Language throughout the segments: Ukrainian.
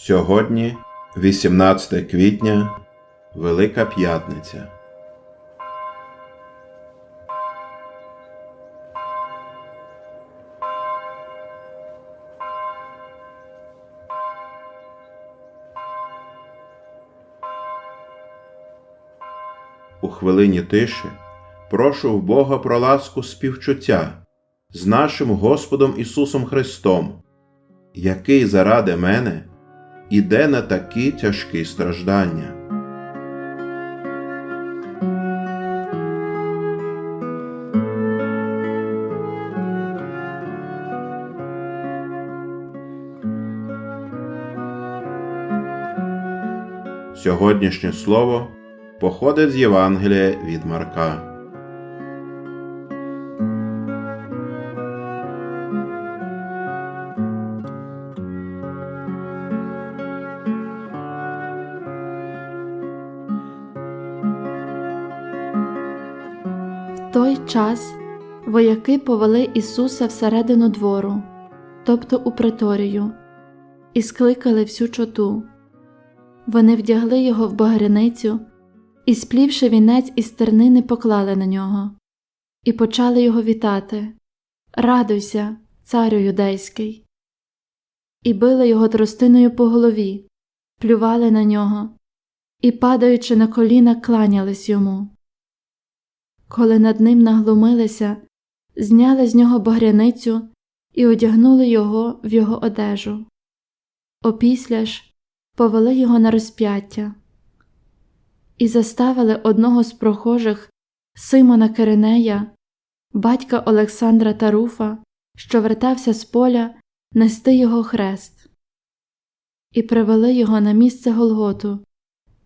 Сьогодні, 18 квітня, Велика П'ятниця. У хвилині тиші прошу в Бога про ласку співчуття з нашим Господом Ісусом Христом, який заради мене іде на такі тяжкі страждання. Сьогоднішнє слово походить з Євангелія від Марка. Той час вояки повели Ісуса всередину двору, тобто у преторію, і скликали всю чоту. Вони вдягли його в багряницю і, сплівши вінець із тернини, поклали на нього, і почали його вітати Радуйся, царю юдейський. І били його тростиною по голові, плювали на нього, і, падаючи на коліна, кланялись йому. Коли над ним наглумилися, зняли з нього багряницю і одягнули його в його одежу. Опісля ж повели його на розп'яття і заставили одного з прохожих Симона Киринея, батька Олександра Таруфа, що вертався з поля, нести його хрест, і привели його на місце Голготу,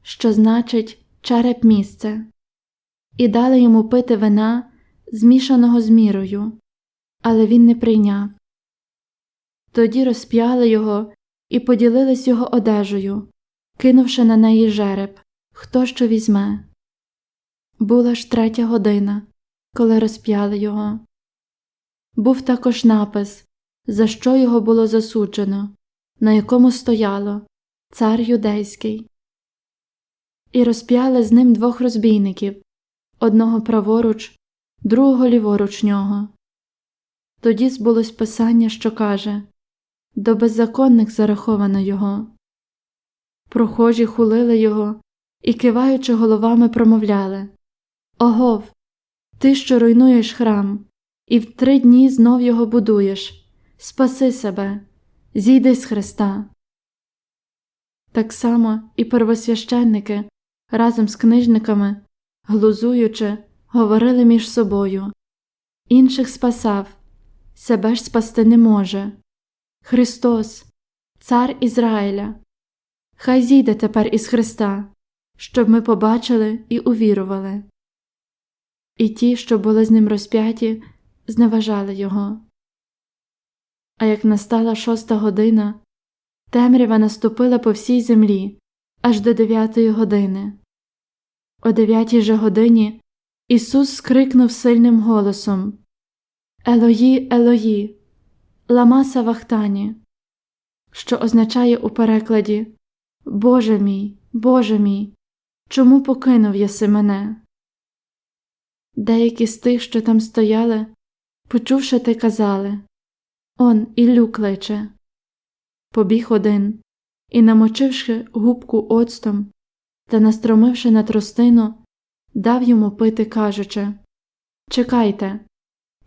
що значить череп місце і дали йому пити вина, змішаного з мірою, але він не прийняв. Тоді розп'яли його і поділились його одежею, кинувши на неї жереб, хто що візьме. Була ж третя година, коли розп'яли його. Був також напис, за що його було засуджено, на якому стояло Цар Юдейський. І розп'яли з ним двох розбійників одного праворуч, другого ліворуч нього. Тоді збулось писання, що каже До беззаконних зараховано його. Прохожі хулили його і, киваючи головами, промовляли Огов, ти, що руйнуєш храм, і в три дні знов його будуєш. Спаси себе, зійди з Христа. Так само і первосвященники разом з книжниками глузуючи, говорили між собою інших спасав, себе ж спасти не може. Христос, Цар Ізраїля, хай зійде тепер із Христа, щоб ми побачили і увірували. І ті, що були з ним розп'яті, зневажали його. А як настала шоста година, темрява наступила по всій землі аж до дев'ятої години. О дев'ятій же годині Ісус скрикнув сильним голосом Елої, Елої, лама Савахтані, що означає у перекладі Боже мій, Боже мій, чому покинув єси мене? Деякі з тих, що там стояли, почувши те, казали Он Іллю кличе. Побіг один і, намочивши губку оцтом, та, настромивши на тростину, дав йому пити, кажучи Чекайте,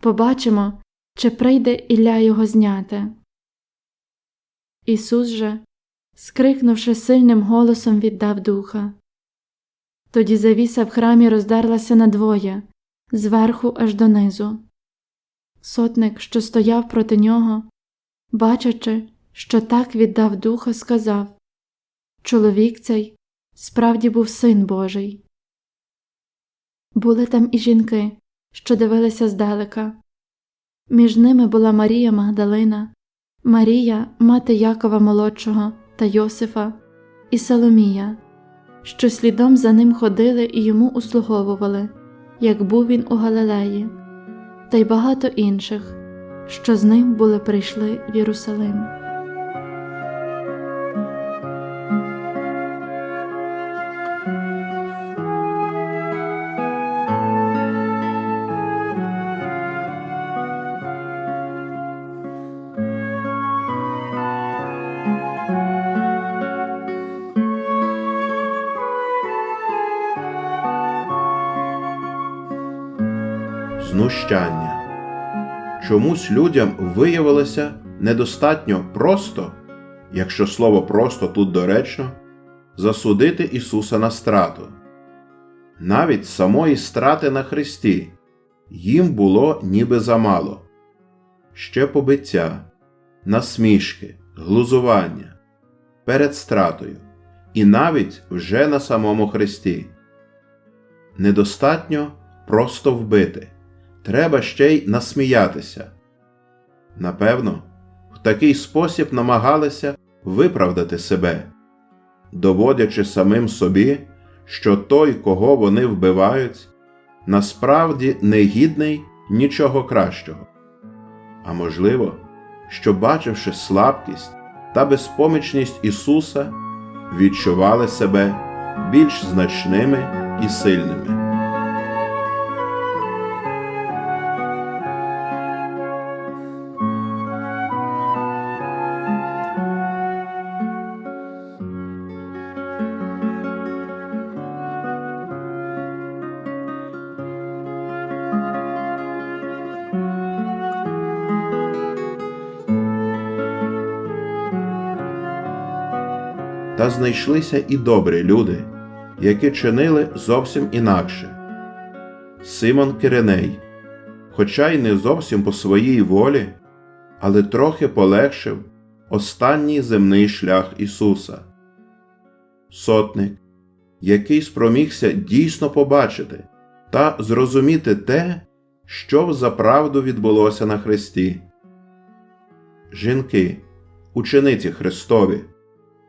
побачимо, чи прийде Ілля його зняти. Ісус же, скрикнувши сильним голосом, віддав духа. Тоді завіса в храмі роздерлася надвоє, зверху аж донизу. Сотник, що стояв проти нього, бачачи, що так віддав духа, сказав Чоловік цей справді був син Божий. Були там і жінки, що дивилися здалека. Між ними була Марія Магдалина, Марія, мати Якова Молодшого та Йосифа, і Соломія, що слідом за ним ходили і йому услуговували, як був він у Галилеї, та й багато інших, що з ним були прийшли в Єрусалим. Знущання. Чомусь людям виявилося недостатньо просто, якщо слово просто тут доречно, засудити Ісуса на страту. Навіть самої страти на Христі їм було ніби замало. Ще побиття, насмішки, глузування перед стратою і навіть вже на самому Христі. Недостатньо просто вбити, треба ще й насміятися. Напевно, в такий спосіб намагалися виправдати себе, доводячи самим собі, що той, кого вони вбивають, насправді не гідний нічого кращого. А можливо, що, бачивши слабкість та безпомічність Ісуса, відчували себе більш значними і сильними. Та знайшлися і добрі люди, які чинили зовсім інакше. Симон Кириней, хоча й не зовсім по своїй волі, але трохи полегшив останній земний шлях Ісуса. Сотник, який спромігся дійсно побачити та зрозуміти те, що взаправду відбулося на Христі. Жінки, учениці Христові,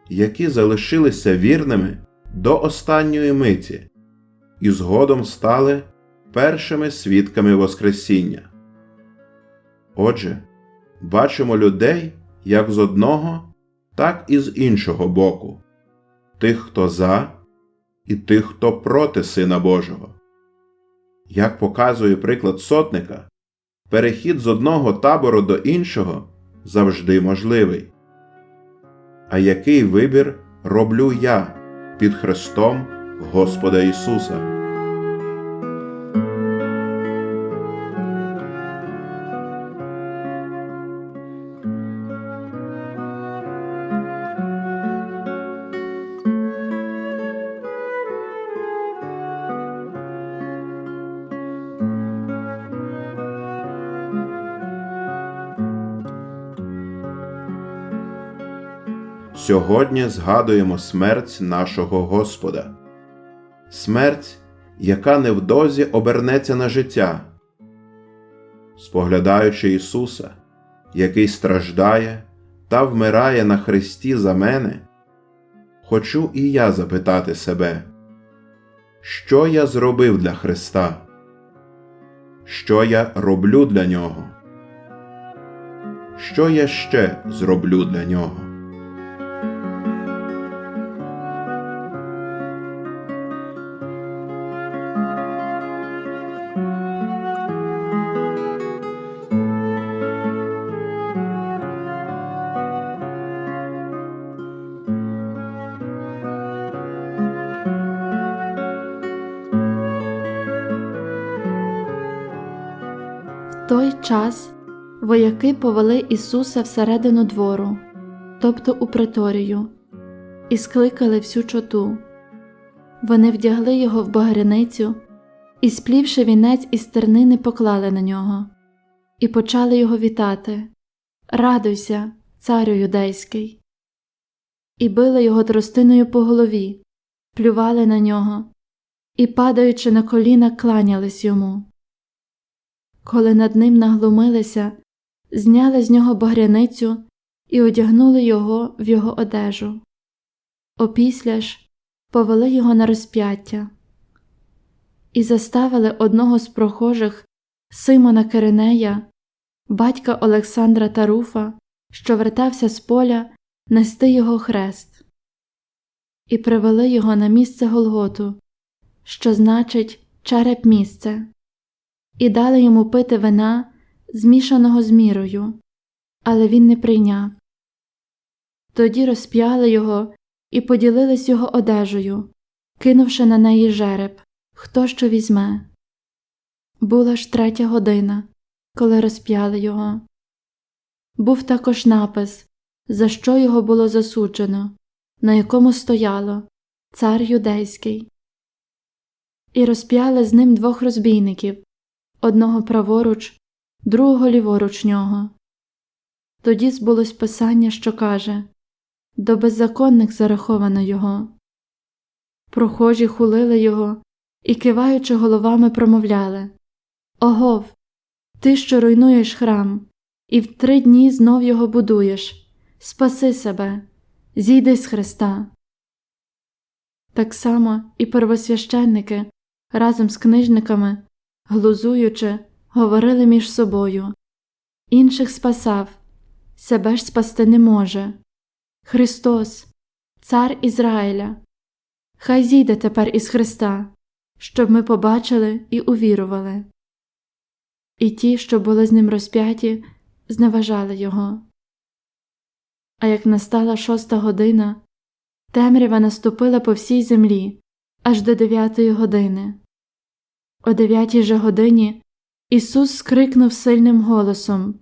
які залишилися вірними до останньої миті і згодом стали першими свідками Воскресіння. Отже, бачимо людей як з одного, так і з іншого боку тих, хто за, і тих, хто проти Сина Божого. Як показує приклад сотника, перехід з одного табору до іншого завжди можливий. А який вибір роблю я під Христом Господа Ісуса? Сьогодні згадуємо смерть нашого Господа, смерть, яка невдовзі обернеться на життя. Споглядаючи Ісуса, який страждає та вмирає на Христі за мене, хочу і я запитати себе, що я зробив для Христа? Що я роблю для Нього? Що я ще зроблю для Нього? Час вояки повели Ісуса всередину двору, тобто у преторію, і скликали всю чоту. Вони вдягли його в багряницю і, сплівши вінець із тернини, поклали на нього, і почали його вітати Радуйся, царю юдейський. І били його тростиною по голові, плювали на нього, і, падаючи на коліна, кланялись йому. Коли над ним наглумилися, зняли з нього багряницю і одягнули його в його одежу. Опісля ж повели його на розп'яття і заставили одного з прохожих Симона Киринея, батька Олександра Таруфа, що вертався з поля, нести його хрест, і привели його на місце Голготу, що значить череп місце і дали йому пити вина, змішаного з мірою, але він не прийняв. Тоді розп'яли його і поділились його одежею, кинувши на неї жереб, хто що візьме. Була ж третя година, коли розп'яли його. Був також напис, за що його було засуджено, на якому стояло Цар Юдейський. І розп'яли з ним двох розбійників одного праворуч, другого ліворуч нього. Тоді збулось писання, що каже До беззаконних зараховано його. Прохожі хулили його і, киваючи головами, промовляли Огов, ти, що руйнуєш храм, і в три дні знов його будуєш. Спаси себе, зійди з Христа. Так само і первосвященники разом з книжниками, глузуючи, говорили між собою інших спасав, себе ж спасти не може. Христос, Цар Ізраїля, хай зійде тепер із Христа, щоб ми побачили і увірували. І ті, що були з ним розп'яті, зневажали його. А як настала шоста година, темрява наступила по всій землі аж до дев'ятої години. О дев'ятій же годині Ісус скрикнув сильним голосом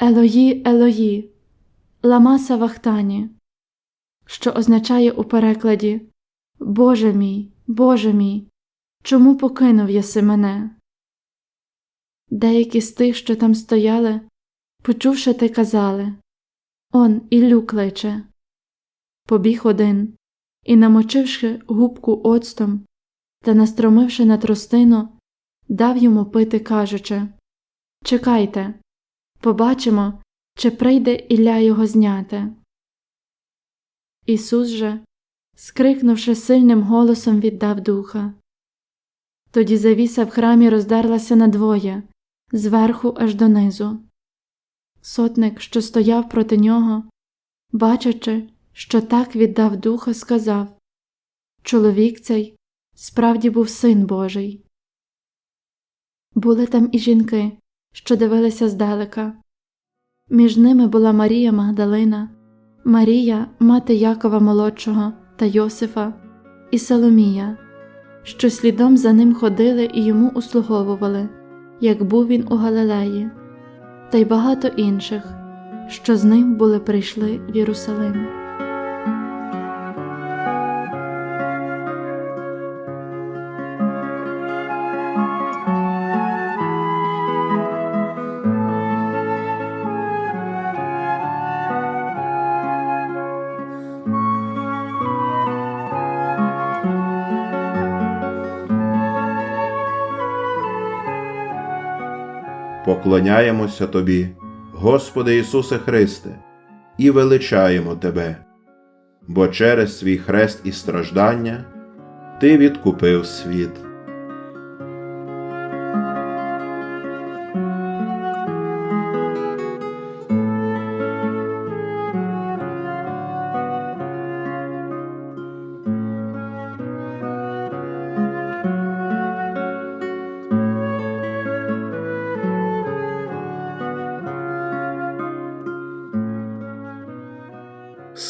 Елої, Елої, лама савахтані, що означає у перекладі Боже мій, Боже мій, чому покинув єси мене? Деякі з тих, що там стояли, почувши те, казали Он Іллю кличе. Побіг один і, намочивши губку оцтом та настромивши на тростину, дав йому пити, кажучи Чекайте, побачимо, чи прийде Ілля його зняти. Ісус же, скрикнувши сильним голосом, віддав духа. Тоді завіса в храмі роздерлася надвоє, зверху аж донизу. Сотник, що стояв проти нього, бачачи, що так віддав духа, сказав Чоловік цей справді був син Божий. Були там і жінки, що дивилися здалека. Між ними була Марія Магдалина, Марія, мати Якова Молодшого та Йосифа, і Соломія, що слідом за ним ходили і йому услуговували, як був він у Галилеї, та й багато інших, що з ним були прийшли в Єрусалим. Поклоняємося Тобі, Господи Ісусе Христе, і величаємо Тебе, бо через свій хрест і страждання Ти відкупив світ.